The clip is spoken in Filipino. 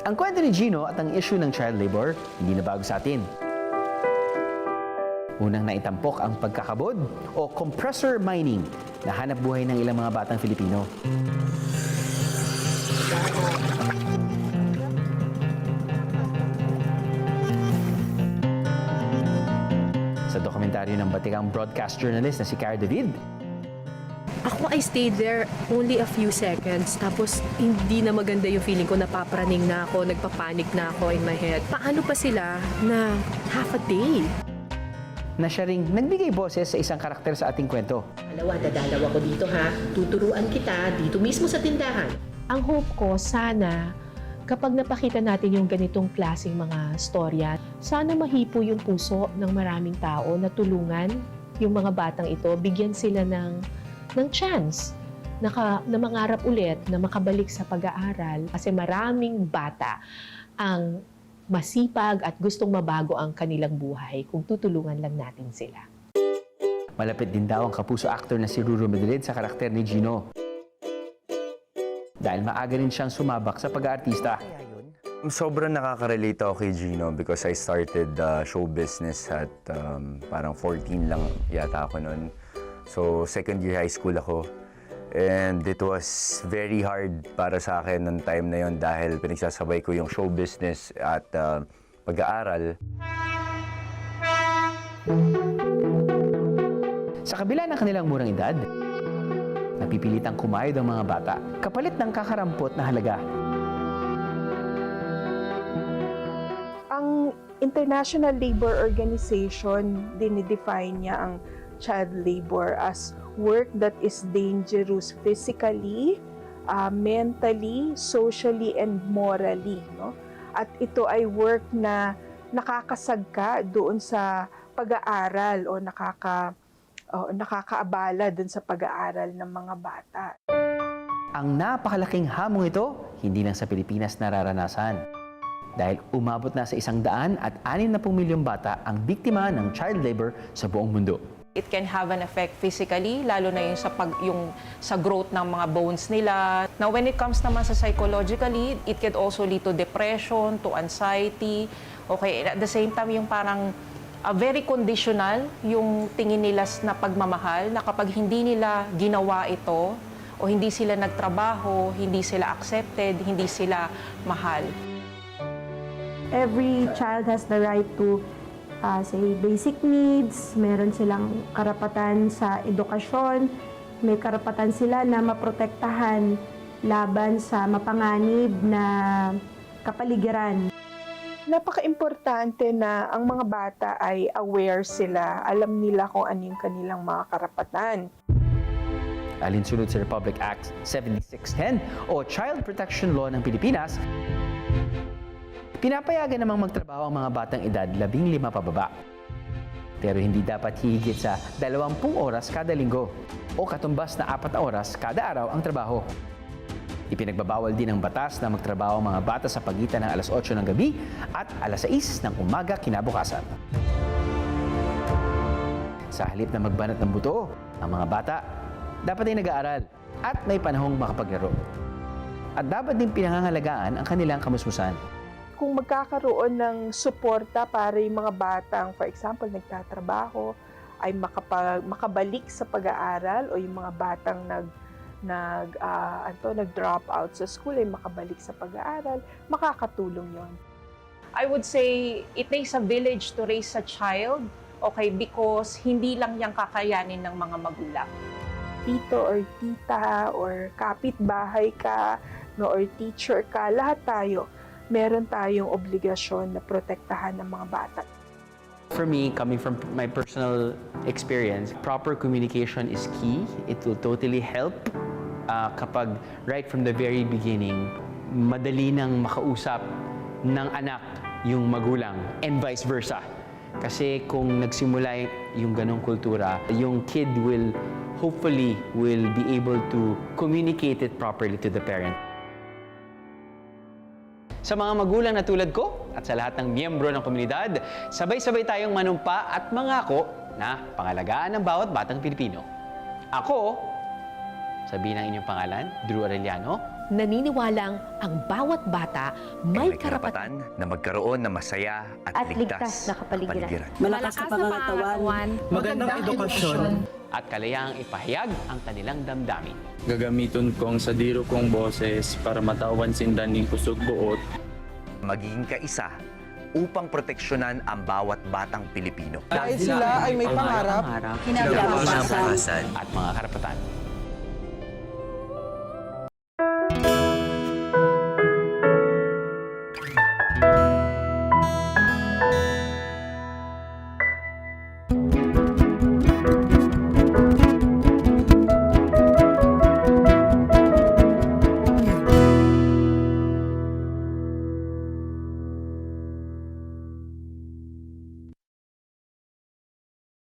Ang kwento ni Gino at ang issue ng child labor, hindi na bago sa atin. Unang naitampok ang pagkakabod o compressor mining na hanap buhay ng ilang mga batang Filipino. Sa dokumentaryo ng batikang broadcast journalist na si Cara David, Ako, I stayed there only a few seconds. Tapos, hindi na maganda yung feeling ko. Napapraning na ako, nagpapanik na ako in my head. Paano pa sila na half a day? na siya ring nagbigay boses sa isang karakter sa ating kwento. Dalawa, dadalaw ako dito ha. Tuturuan kita dito mismo sa tindahan. Ang hope ko, sana, kapag napakita natin yung ganitong klaseng mga storya, sana mahipo yung puso ng maraming tao na tulungan yung mga batang ito, bigyan sila ng, ng chance naka, na mangarap ulit, na makabalik sa pag-aaral. Kasi maraming bata ang masipag at gustong mabago ang kanilang buhay kung tutulungan lang natin sila. Malapit din daw ang kapuso actor na si Ruru Madrid sa karakter ni Gino. Dahil maaga rin siyang sumabak sa pag-aartista. Sobrang nakaka-relate ako kay Gino because I started uh, show business at um, parang 14 lang yata ako noon. So, second year high school ako. And it was very hard para sa akin noong time na yon dahil pinagsasabay ko yung show business at uh, pag-aaral. Sa kabila ng kanilang murang edad, napipilitang kumayod ang mga bata kapalit ng kakarampot na halaga. ang International Labor Organization dinidefine niya ang child labor as work that is dangerous physically, uh, mentally, socially, and morally. No? At ito ay work na nakakasagka doon sa pag-aaral o nakaka o nakakaabala doon sa pag-aaral ng mga bata. Ang napakalaking hamong ito, hindi lang sa Pilipinas nararanasan. Dahil umabot na sa isang daan at anin na milyong bata ang biktima ng child labor sa buong mundo. It can have an effect physically, lalo na yung sa, pag, yung sa growth ng mga bones nila. Now, when it comes naman sa psychologically, it can also lead to depression, to anxiety. Okay, at the same time, yung parang uh, very conditional yung tingin nila na pagmamahal, na kapag hindi nila ginawa ito, o hindi sila nagtrabaho, hindi sila accepted, hindi sila mahal. every child has the right to uh, say basic needs, meron silang karapatan sa edukasyon, may karapatan sila na maprotektahan laban sa mapanganib na kapaligiran. Napaka-importante na ang mga bata ay aware sila, alam nila kung ano yung kanilang mga karapatan. Alinsunod sa Republic Act 7610 o Child Protection Law ng Pilipinas, pinapayagan namang magtrabaho ang mga batang edad 15 pababa. Pero hindi dapat higit sa 20 oras kada linggo o katumbas na 4 na oras kada araw ang trabaho. Ipinagbabawal din ng batas na magtrabaho ang mga bata sa pagitan ng alas 8 ng gabi at alas 6 ng umaga kinabukasan. Sa halip na magbanat ng buto, ang mga bata dapat ay nag-aaral at may panahong makapaglaro. At dapat din pinangangalagaan ang kanilang kamusmusan. Kung magkakaroon ng suporta para yung mga batang, for example, nagtatrabaho, ay makapag, makabalik sa pag-aaral o yung mga batang nag nag ah, ano, nag-drop out sa school ay makabalik sa pag-aaral, makakatulong 'yon. I would say it takes a village to raise a child, okay, because hindi lang yang kakayanin ng mga magulang. tito or tita or kapitbahay ka no or teacher ka, lahat tayo meron tayong obligasyon na protektahan ng mga bata. For me, coming from my personal experience, proper communication is key. It will totally help uh, kapag right from the very beginning, madali nang makausap ng anak yung magulang and vice versa. Kasi kung nagsimula yung ganong kultura, yung kid will hopefully will be able to communicate it properly to the parent. Sa mga magulang na tulad ko at sa lahat ng miyembro ng komunidad, sabay-sabay tayong manumpa at mangako na pangalagaan ng bawat batang Pilipino. Ako, Sabihin ang inyong pangalan, Drew Arellano. Naniniwalang ang bawat bata may karapatan na magkaroon ng masaya at, At ligtas na kapaligiran. Malakas na pangangatawan. Magandang edukasyon. At kalayaang ipahayag ang kanilang damdamin. Gagamiton ko ang sadiro kong boses para matawan sindan ng kusog buot. Magiging kaisa upang proteksyonan ang bawat batang Pilipino. Dahil sila ay may pangarap, Kinabukasan. At mga karapatan.